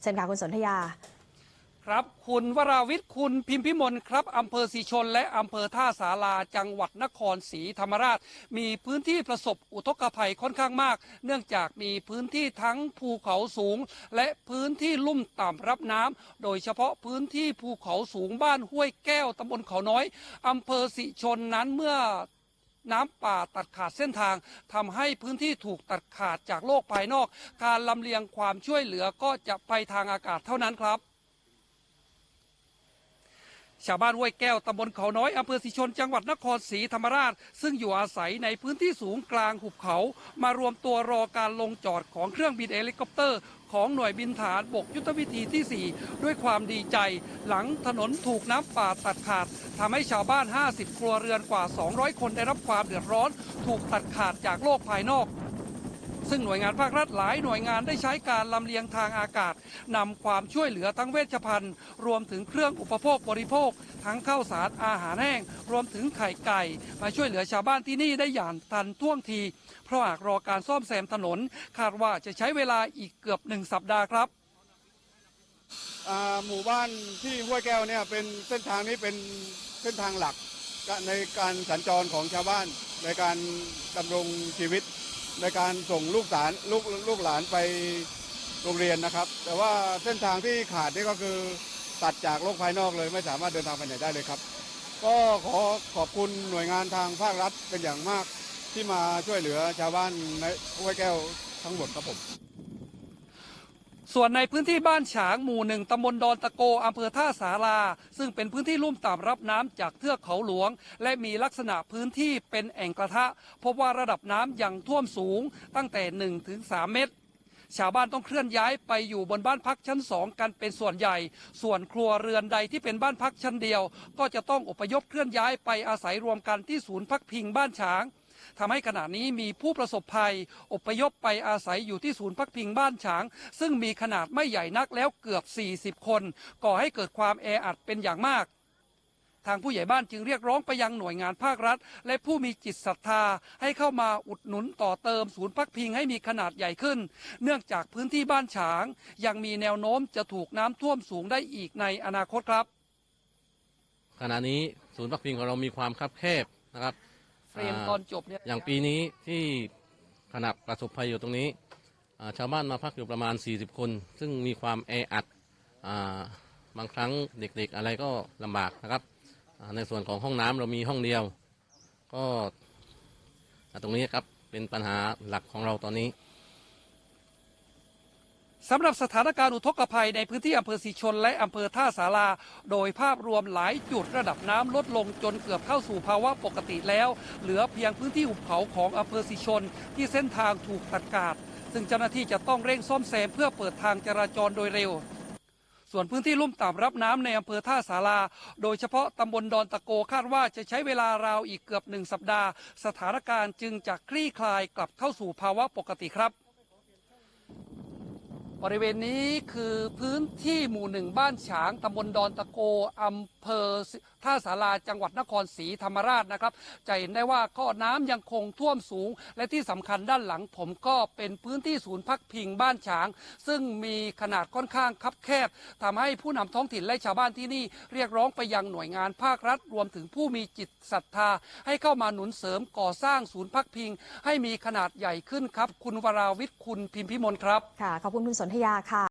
เชิญค่ะคุณสนธยา ครับ คุณวราวิทย์คุณพิมพิมลครับอำเภอศรีชน และอำเภอท่าสาราจังหวัดนครศรีธรรมราช มีพื้นที่ประสบอุทกภัยค่อนข้างมาก เนื่องจากมีพื้นที่ทั้งภูเขาสูง และพื้นที่ลุ่มต่ำรับน้ำโดยเฉพาะพื้นที่ภูเขาสูงบ้านห้วยแก้วตำบลเขาน้อยอำเภอศรีชนนั้นเมื่อ น้ำป่าตัดขาดเส้นทางทำให้พื้นที่ถูกตัดขาดจากโลกภายนอก การลำเลียงความช่วยเหลือก็จะไปทางอากาศเท่านั้นครับชาวบ้านห้วยแก้วตำบลเขาน้อยอำเภอศรีชนจังหวัดนครศรีธรรมราช ซึ่งอยู่อาศัยในพื้นที่สูงกลางหุบเขา มารวมตัวรอการลงจอดของเครื่องบินเฮลิคอปเตอร์ ของหน่วยบินฐานบกยุทธวิธีที่ 4 ด้วยความดีใจ หลังถนนถูกน้ำป่าตัดขาดทำให้ชาวบ้าน 50 ครัวเรือนกว่า 200 คนได้รับความเดือดร้อน ถูกตัดขาดจากโลกภายนอก ซึ่งหน่วยงานภาครัฐหลายหน่วยงานได้ใช้การลำเลียงทางอากาศนำความช่วยเหลือทั้งเวชภัณฑ์รวมถึงเครื่องอุปโภคบริโภค ทั้งข้าวสารอาหารแห้ง รวมถึงไข่ไก่มาช่วยเหลือชาวบ้านที่นี่ได้อย่างทันท่วงที เพราะหากรอการซ่อมแซมถนน คาดว่าจะใช้เวลาอีกเกือบหนึ่งสัปดาห์ครับหมู่บ้านที่ห้วยแก้วเนี่ยเป็นเส้นทางนี้เป็นเส้นทางหลักในการสัญจรของชาวบ้านในการดำรงชีวิต ในการส่งลูกหลานลูกลูกหลานไปโรงเรียนนะครับ แต่ว่าเส้นทางที่ขาดนี่ก็คือตัดจากโลกภายนอกเลยไม่สามารถเดินทางไปไหนได้เลยครับ ก็ขอขอบคุณหน่วยงานทางภาครัฐเป็นอย่างมากที่มาช่วยเหลือชาวบ้านในห้วยแก้วทั้งหมดครับผม ส่วนในพื้นที่บ้านฉางหมู่หนึ่งตำบลดอนตะโกอำเภอท่าสาราซึ่งเป็นพื้นที่ลุ่มต่ำรับน้ำจากเทือกเขาหลวง และมีลักษณะพื้นที่เป็นแอ่งกระทะ พบว่าระดับน้ำยังท่วมสูงตั้งแต่1ถึง3เมตร ชาวบ้านต้องเคลื่อนย้ายไปอยู่บนบ้านพักชั้นสองกันเป็นส่วนใหญ่ ส่วนครัวเรือนใดที่เป็นบ้านพักชั้นเดียว ก็จะต้องอพยพเคลื่อนย้ายไปอาศัยรวมกันที่ศูนย์พักพิงบ้านฉาง ทำให้ขณะนี้มีผู้ประสบภัย อพยพไปอาศัยอยู่ที่ศูนย์พักพิงบ้านฉาง ซึ่งมีขนาดไม่ใหญ่นักแล้วเกือบ 40 คน ก่อให้เกิดความแออัดเป็นอย่างมากทางผู้ใหญ่บ้านจึงเรียกร้องไปยังหน่วยงานภาครัฐ และผู้มีจิตศรัทธาให้เข้ามาอุดหนุนต่อเติมศูนย์พักพิงให้มีขนาดใหญ่ขึ้น เนื่องจากพื้นที่บ้านฉาง ยังมีแนวโน้มจะถูกน้ำท่วมสูงได้อีกในอนาคตครับ ขณะนี้ศูนย์พักพิงของเรามีความคับแคบนะครับ ตอนจบเนี่ยอย่างปีนี้ที่ขณะประสบภัยอยู่ตรงนี้อ่าชาวบ้านมาพักอยู่ประมาณ 40 คน ซึ่งมีความแออัดอ่าบางครั้งเด็กๆอะไรก็ลำบากนะครับอ่าในส่วนของห้องน้ำเรามีห้องเดียว ก็อ่าตรงนี้ครับเป็นปัญหาหลักของเราตอนนี้ สำหรับสถานการณ์อุทกภัยในพื้นที่อำเภอศรีชนและอำเภอท่าสาราโดยภาพรวมหลายจุดระดับน้ำลดลงจนเกือบเข้าสู่ภาวะปกติแล้ว เหลือเพียงพื้นที่หุบเขาของอำเภอศรีชน ที่เส้นทางถูกตัดขาด ซึ่งเจ้าหน้าที่จะต้องเร่งซ่อมแซมเพื่อเปิดทางจราจรโดยเร็วส่วนพื้นที่ลุ่มต่ำรับน้ำในอำเภอท่าสาราโดยเฉพาะตำบลดอนตะโกคาดว่าจะใช้เวลาราวอีกเกือบหนึ่งสัปดาห์ สถานการณ์จึงจะคลี่คลายกลับเข้าสู่ภาวะปกติครับ บริเวณนี้คือพื้นที่หมู่หนึ่งบ้านฉางตำบลดอนตะโกอำเภอท่าสาราจังหวัดนครศรีธรรมราชนะครับ จะเห็นได้ว่าก็น้ำยังคงท่วมสูง และที่สำคัญด้านหลังผมก็เป็นพื้นที่ศูนย์พักพิงบ้านฉาง ซึ่งมีขนาดค่อนข้างคับแคบทำให้ผู้นำท้องถิ่นและชาวบ้านที่นี่เรียกร้องไปยังหน่วยงานภาครัฐ รวมถึงผู้มีจิตศรัทธา ให้เข้ามาหนุนเสริมก่อสร้างศูนย์พักพิง ให้มีขนาดใหญ่ขึ้นครับ คุณวราวิทย์คุณพิมพิมลครับ ค่ะ ขอบคุณคุณสนธยาค่ะ